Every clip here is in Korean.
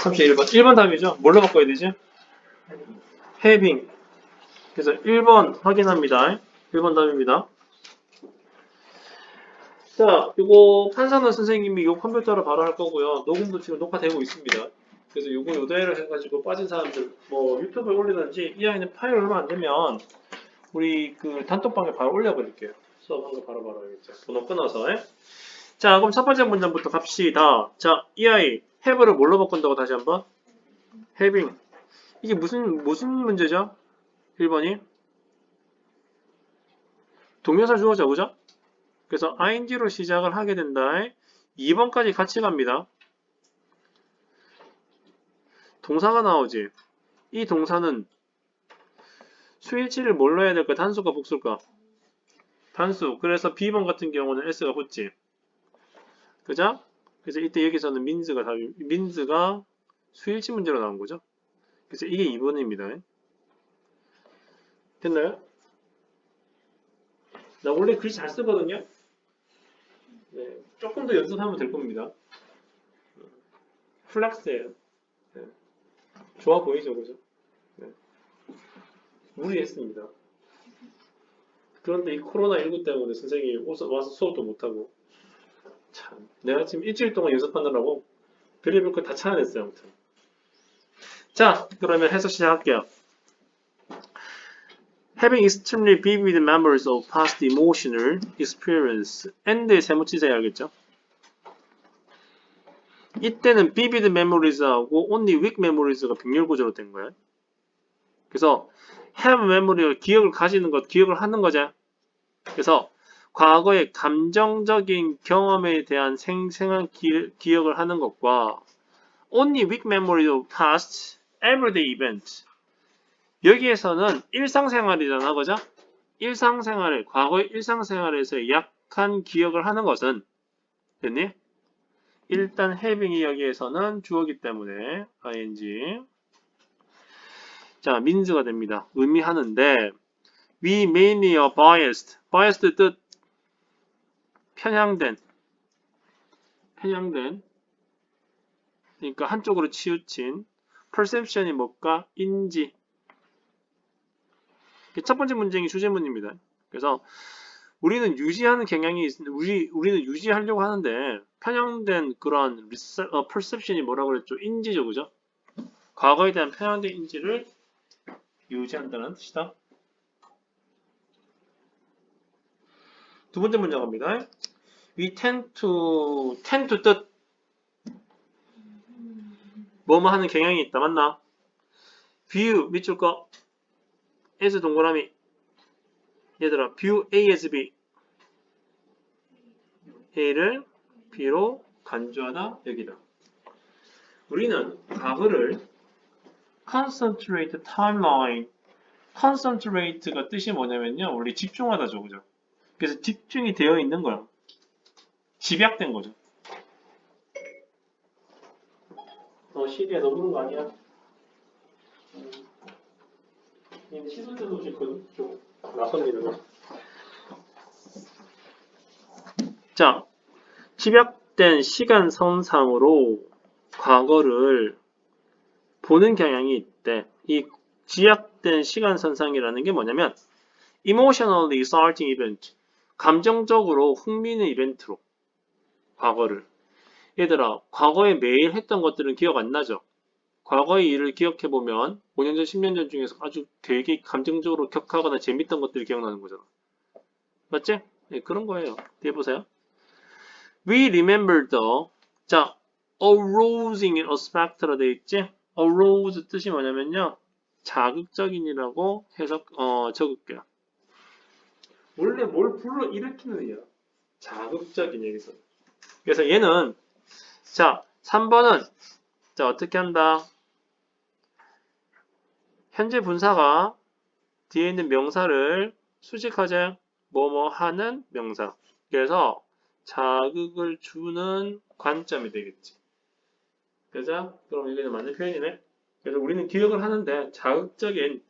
31번. 1번 답이죠. 뭘로 바꿔야 되지? having. 그래서 1번 확인합니다. 1번 답입니다. 자, 이거 판사는 선생님이 이 컴퓨터로 바로 할 거고요. 녹음도 지금 녹화되고 있습니다. 그래서 이거 요대로 해가지고 빠진 사람들 뭐 유튜브에 올리든지 이 아이는 파일 얼마 안 되면 우리 그 단톡방에 바로 올려버릴게요. 수업한 거 바로 바로 알겠죠. 번호 끊어서. 예? 자, 그럼 첫 번째 문장부터 갑시다. 자, 이 아이 have를 뭘로 바꾼다고 다시 한번? having. 이게 무슨 무슨 문제죠? 1번이 동명사 주어죠, 그죠? 그래서 ing로 시작을 하게 된다. 2번까지 같이 갑니다. 동사가 나오지. 이 동사는 수일치를 뭘로 해야 될까? 단수가 복수일까? 단수. 그래서 B번 같은 경우는 S가 붙지. 그죠? 그래서 이때 여기서는 민즈가 답이, 민즈가 수일치 문제로 나온 거죠. 그래서 이게 2번입니다. 됐나요? 나 원래 글 잘 쓰거든요. 네, 조금 더 연습하면 될 겁니다. 플렉스예요. 네. 좋아 보이죠, 그죠? 네. 무리했습니다. 그런데 이 코로나19 때문에 선생님이 와서 수업도 못하고 참 내가 지금 일주일 동안 연습하느라고 별의별 거다 찾아냈어요 아무튼 자 그러면 해석 시작할게요 Having extremely vivid memories of past emotional experience and의 세모치사에 알겠죠? 이때는 vivid memories하고 only weak memories가 병렬 구조로 된 거예요 그래서 have memory 기억을 가지는 것, 기억을 하는 거죠. 그래서 과거의 감정적인 경험에 대한 생생한 기, 기억을 하는 것과 only weak memory of past everyday event 여기에서는 일상생활이잖아, 그죠? 일상생활에 과거의 일상생활에서 약한 기억을 하는 것은 됐니? 일단 having이 여기에서는 주어기 때문에 ing 자, 민즈가 됩니다. 의미하는데 we mainly are biased. biased 뜻 편향된 편향된 그러니까 한쪽으로 치우친 perception이 뭘까? 인지 첫 번째 문제이 주제문입니다. 그래서 우리는 유지하는 경향이 있, 우리 우리는 유지하려고 하는데 편향된 그런 리서, 어, perception이 뭐라고 그랬죠? 인지죠, 그죠? 과거에 대한 편향된 인지를 유지한다는 뜻이다. 두 번째 문제 갑니다. We tend to, tend to 뜻 뭐뭐 하는 경향이 있다. 맞나? view 밑줄 거 as 동그라미 얘들아 view A as B A를 B로 간주하다 여기다. 우리는 과거를 concentrate timeline. concentrate가 뜻이 뭐냐면요. 우리 집중하다죠. 그죠? 그래서 집중이 되어 있는 거야. 집약된 거죠. 너너 부른 거 아니야? 음. 얘는 씻을 때도 지금 좀 나섭니다. 자, 집약된 시간 선상으로 과거를 보는 경향이 있대. 이 지약된 시간 선상이라는 게 뭐냐면 emotionally exciting event 감정적으로 흥미있는 이벤트로 과거를 얘들아 과거에 매일 했던 것들은 기억 안 나죠? 과거의 일을 기억해보면 5년 전, 10년 전 중에서 아주 되게 감정적으로 격하거나 재밌던 것들이 기억나는 거잖아. 맞지? 네, 그런 거예요. 뒤에 보세요. We remember the 자, arousing aspect라 돼 있지? arouse 뜻이 뭐냐면요. 자극적인이라고 해석, 어, 적을게요. 원래 뭘 불러 일으키는 얘야. 자극적인 여기서. 그래서 얘는, 자, 3번은, 자, 어떻게 한다? 현재 분사가 뒤에 있는 명사를 수직하자 뭐뭐 하는 명사. 그래서 자극을 주는 관점이 되겠지. 그죠? 그럼 이게 맞는 표현이네. 그래서 우리는 기억을 하는데 자극적인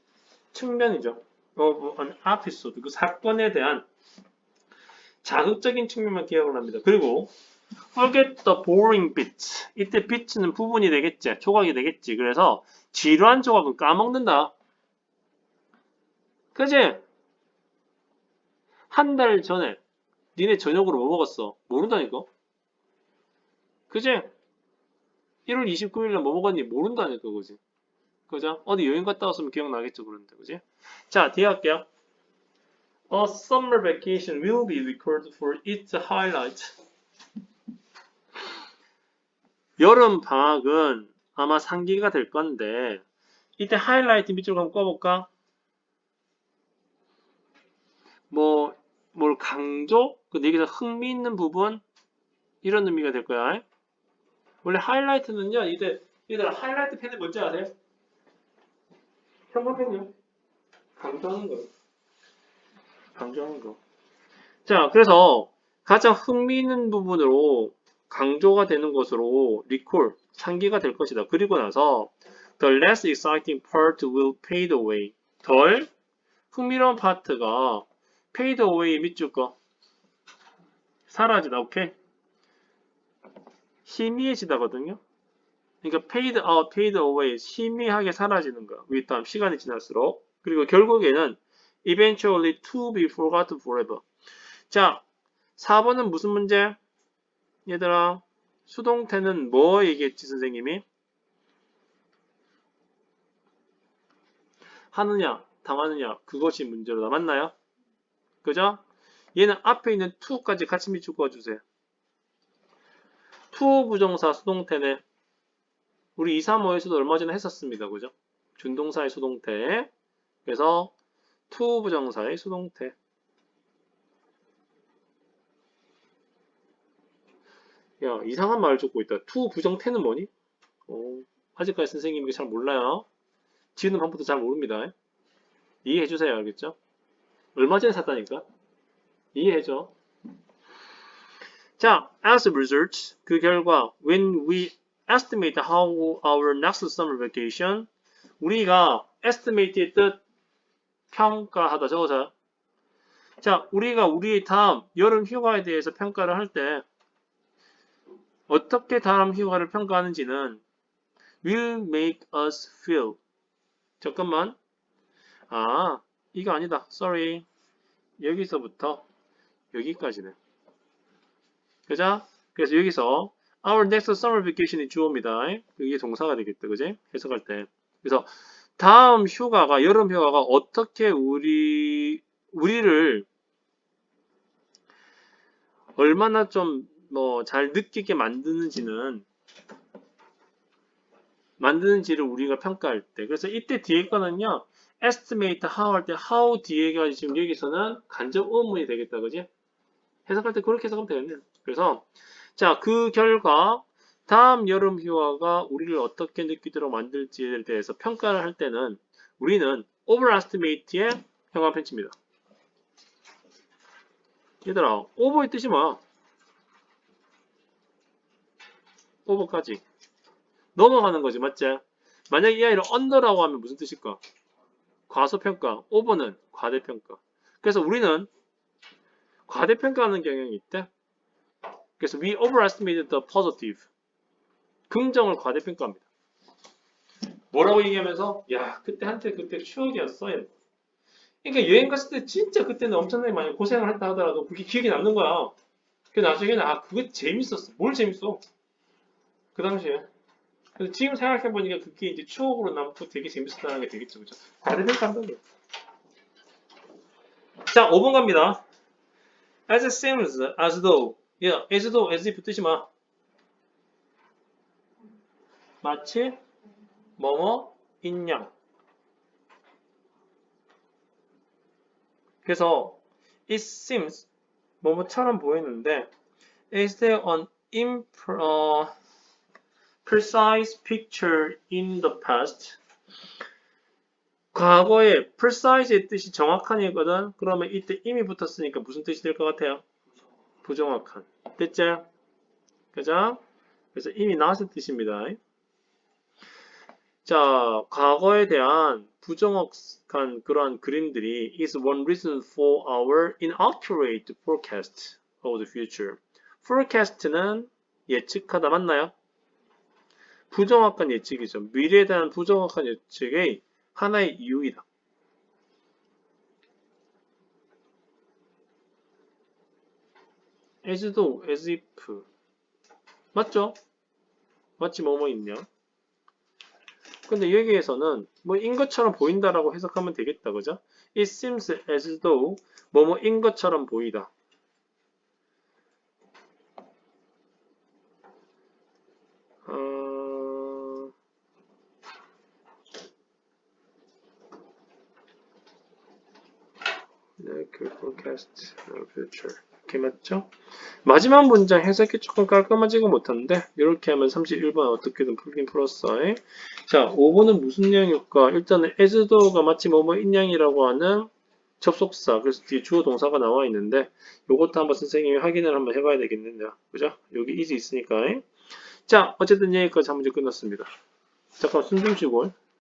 측면이죠. 어, 어, 에피소드, 그 사건에 대한 자극적인 측면만 기억을 합니다. 그리고 Forget the boring bits. 이때 bits는 부분이 되겠지. 조각이 되겠지. 그래서 지루한 조각은 까먹는다. 그지? 한 달 전에 니네 저녁으로 뭐 먹었어? 모른다니까? 그지? 1월 29일날 뭐 먹었니? 모른다니까, 그지? 그죠? 어디 여행 갔다 왔으면 기억나겠죠, 그런데, 그지? 자, 뒤에 할게요. A summer vacation will be recorded for its highlight. 여름 방학은 아마 상기가 될 건데, 이때 하이라이트 밑으로 한번 꺼볼까? 뭐, 뭘 강조? 그 여기서 흥미있는 부분? 이런 의미가 될 거야. 원래 하이라이트는요, 이때, 얘들아, 하이라이트 펜이 뭔지 아세요? 형광펜이요. 강조하는 거예요. 강조하는 거. 자, 그래서 가장 흥미있는 부분으로 강조가 되는 것으로 recall, 상기가 될 것이다. 그리고 나서 the less exciting part will fade away. 덜 흥미로운 파트가 fade away 밑줄 거 사라지다. 오케이? 희미해지다거든요. 그러니까 fade out, fade away, 희미하게 사라지는 거야. 위 다음 시간이 지날수록. 그리고 결국에는 eventually to be forgotten forever. 자, 4번은 무슨 문제? 얘들아, 수동태는 뭐 얘기했지, 선생님이? 하느냐, 당하느냐, 그것이 문제로 남았나요? 그죠? 얘는 앞에 있는 to까지 같이 밑줄 그어주세요. to 부정사 수동태네. 우리 2, 3, 5에서도 얼마 전에 했었습니다. 그죠? 준동사의 수동태. 그래서 to 부정사의 수동태. 야, 이상한 말을 쫓고 있다. to 부정 태는 뭐니? 어, 아직까지 선생님이 잘 몰라요. 지우는 방법도 잘 모릅니다. 이해해 주세요. 알겠죠? 얼마 전에 샀다니까? 이해해 줘. 자, as a result, 그 결과, when we estimate how our next summer vacation, 우리가 estimate의 뜻, 평가하다 적어서 자, 우리가 우리의 다음 여름 휴가에 대해서 평가를 할 때 어떻게 다음 휴가를 평가하는지는 will make us feel. 잠깐만. 아 이거 아니다. Sorry. 여기서부터 여기까지네. 그죠? 그래서 여기서 our next summer vacation이 주어입니다. 이게 동사가 되겠다. 그지? 해석할 때. 그래서 다음 휴가가 여름 휴가가 어떻게 우리 우리를 얼마나 좀 뭐 잘 느끼게 만드는지는 만드는지를 우리가 평가할 때 그래서 이때 뒤에 거는요 estimate how 할 때 how 뒤에가 지금 여기서는 간접 의문이 되겠다 그지 해석할 때 그렇게 해석하면 되겠네 그래서 자 그 결과 다음 여름 휴가가 우리를 어떻게 느끼도록 만들지에 대해서 평가를 할 때는 우리는 overestimate의 형광 펜치입니다. 얘들아, over의 뜻이 뭐야? Over까지. 넘어가는 거지, 맞지? 만약에 이 아이를 under라고 하면 무슨 뜻일까? 과소평가, over는 과대평가. 그래서 우리는 과대평가하는 경향이 있대. 그래서 we overestimated the positive. 긍정을 과대평가합니다. 뭐라고 얘기하면서 야 그때 한때 그때 추억이었어. 그러니까 여행 갔을 때 진짜 그때는 엄청나게 많이 고생을 했다 하더라도 그게 기억에 남는 거야. 그 나중에는 아 그게 재밌었어. 뭘 재밌어? 그 당시에. 그래서 지금 생각해 보니까 그게 이제 추억으로 남고 되게 재밌었다는 게 되겠죠, 그죠? 과대평가한다는 거예요. 자, 5번 갑니다. As it seems, as though, 야, as though, as if 뜻이 마. 마치 뭐뭐 인양. 그래서 it seems 뭐뭐처럼 보이는데 is there an impre, 어, precise picture in the past? 과거에 precise의 뜻이 정확한 이거든. 그러면 이때 이미 붙었으니까 무슨 뜻이 될 것 같아요? 부정확한. 됐죠? 그죠? 그래서 이미 나왔을 뜻입니다. 자, 과거에 대한 부정확한 그러한 그림들이 is one reason for our inaccurate forecast of the future. forecast는 예측하다 맞나요? 부정확한 예측이죠. 미래에 대한 부정확한 예측의 하나의 이유이다. though, as if 맞죠? 맞지 뭐뭐 있냐? 근데 여기에서는 뭐인 것처럼 보인다라고 해석하면 되겠다 그죠? It seems as though 뭐뭐인 것처럼 보이다 어... 네, 그 forecast of future 이렇게 맞죠? 마지막 문장 해석이 조금 깔끔하지가 못한데 이렇게 하면 31번 어떻게든 풀긴 풀었어요. 자, 5번은 무슨 내용일까? 일단은 as though가 마치 뭐뭐 인양이라고 하는 접속사 그래서 뒤에 주어 동사가 나와 있는데 이것도 한번 선생님이 확인을 한번 해봐야 되겠는데요. 그죠? 여기 is 있으니까 자, 어쨌든 여기까지 한 문제 끝났습니다. 잠깐 숨 좀 쉬고